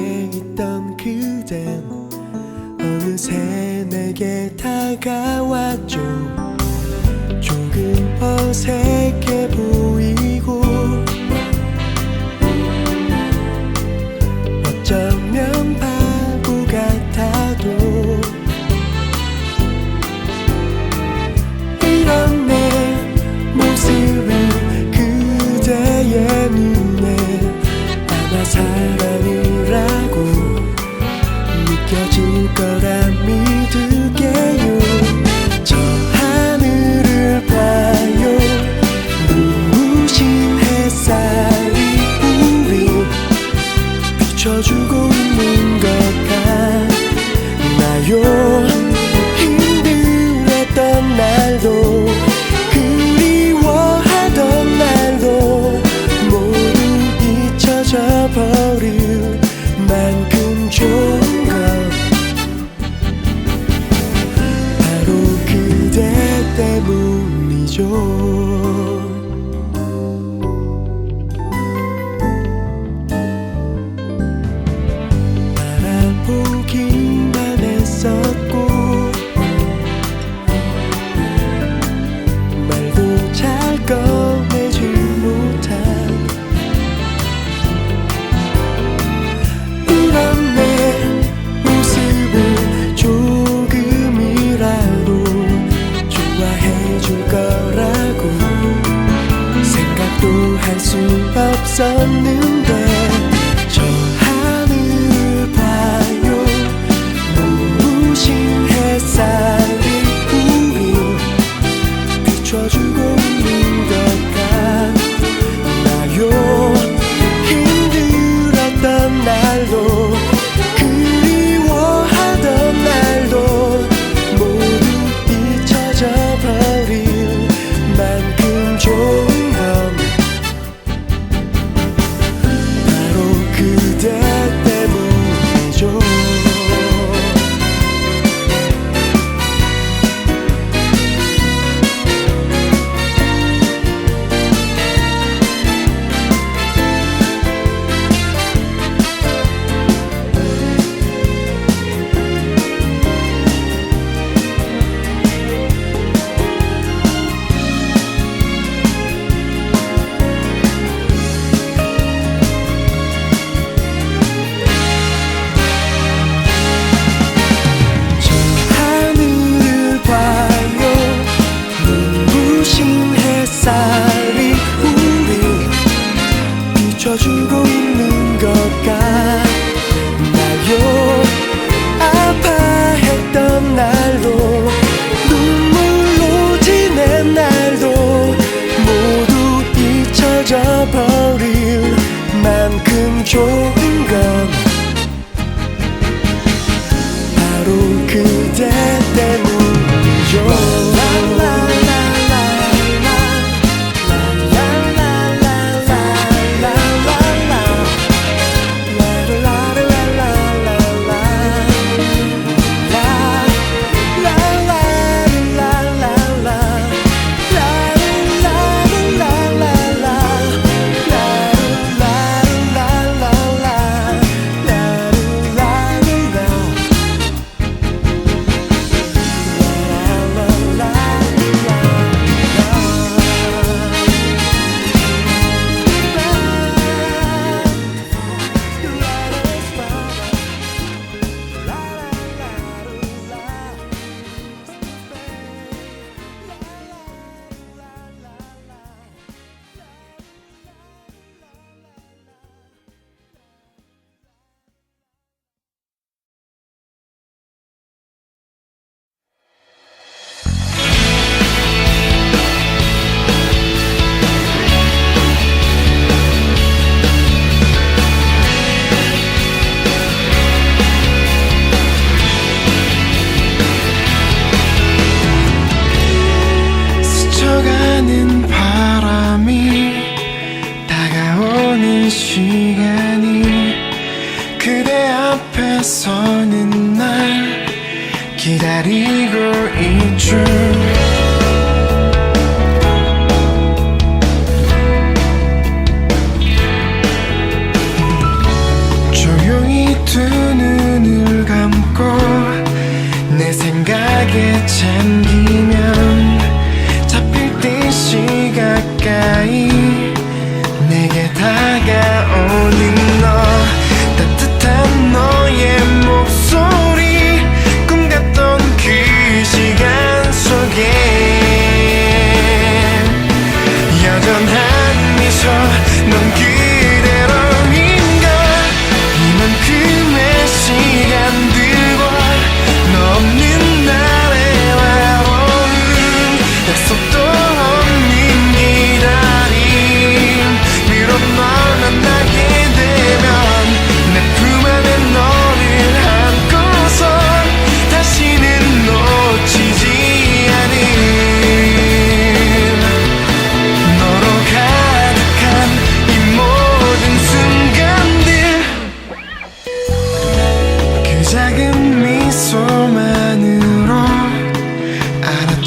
맹맹했던 그댄 어느새 내게 다가왔죠. 조금 어색해 보여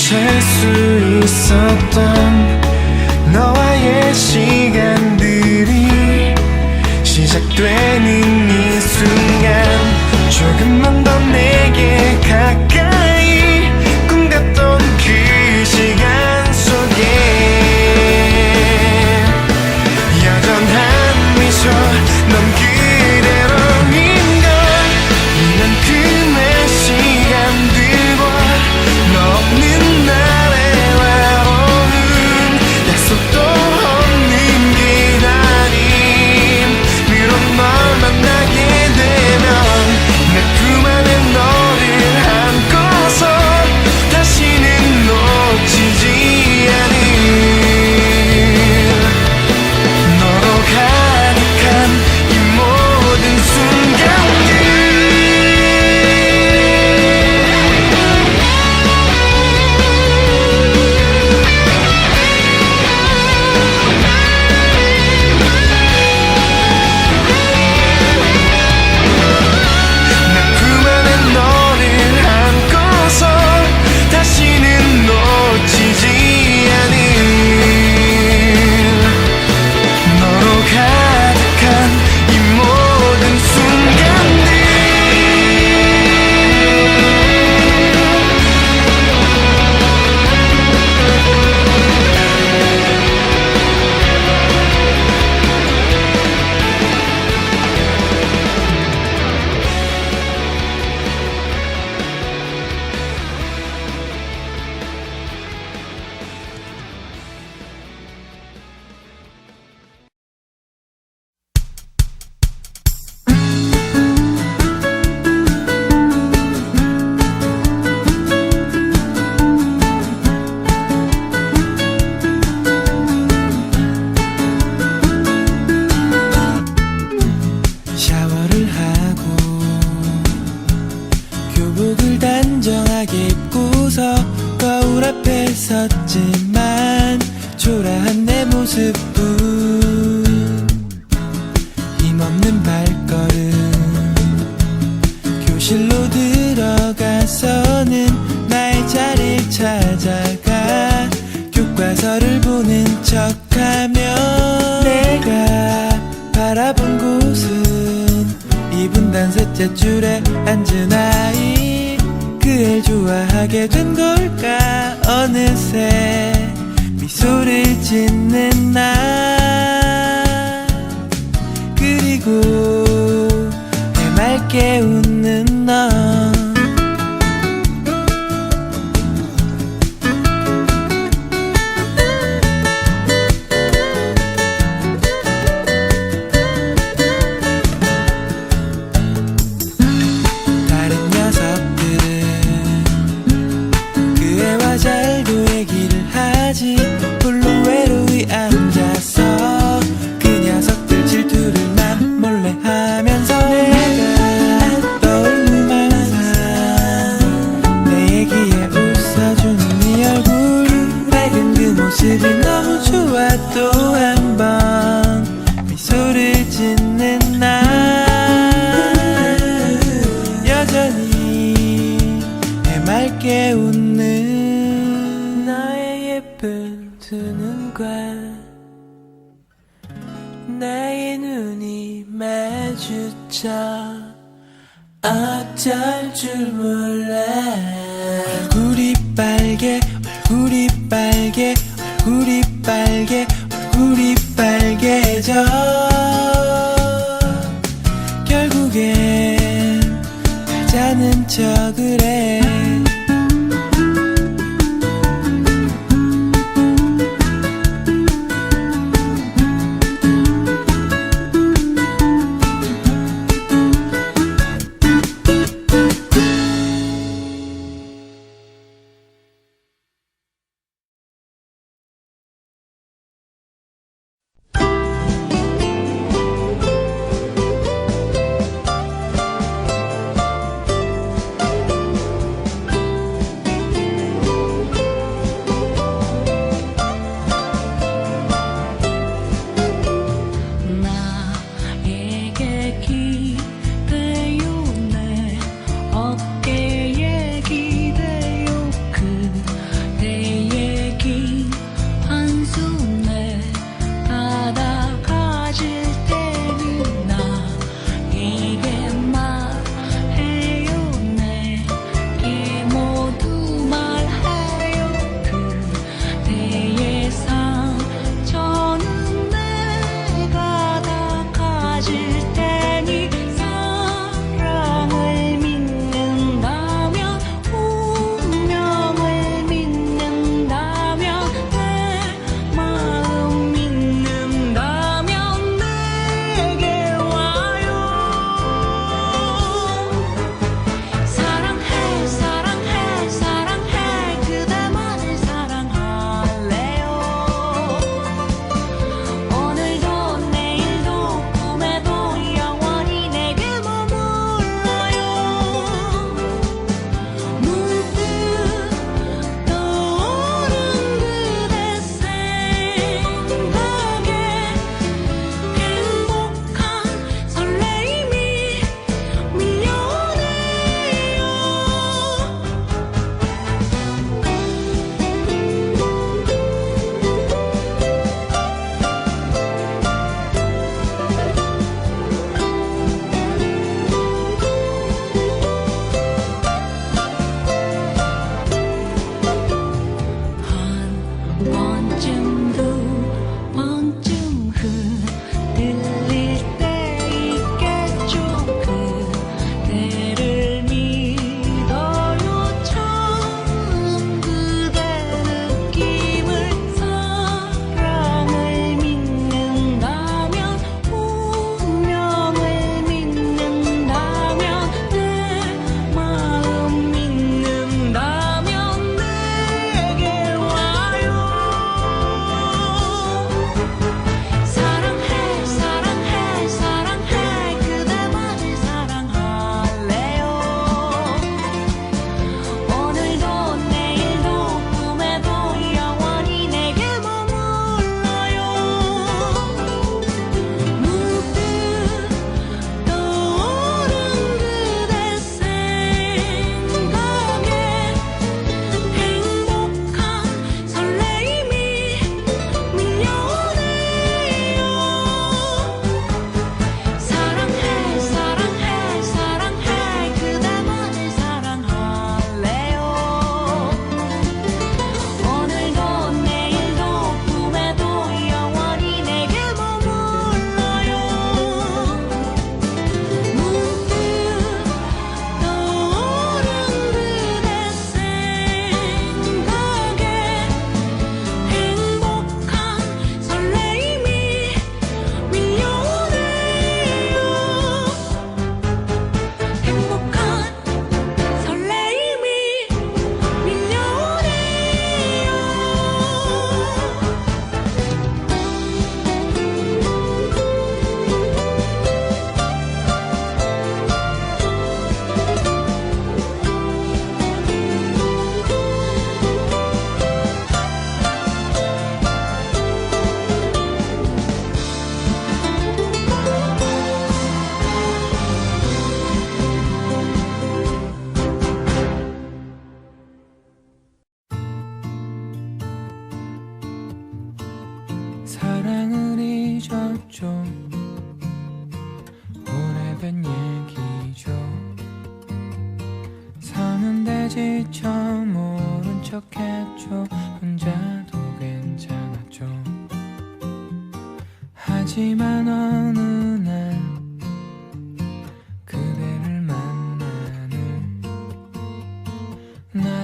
멈출 수 있었던 너와의 시간들이 시작되는 이 순간 조금만 더 내게 가까이 침실로 들어가서는 나의 자리를 찾아가 교과서를 보는 척하며 내가 바라본 곳은 이분단 셋째 줄에 앉은 아이 그를 좋아하게 된 걸까? 어느새 미소를 짓는 나 그리고 해맑게 운 now 마주쳐 어쩔 줄 몰라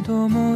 하지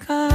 Oscar.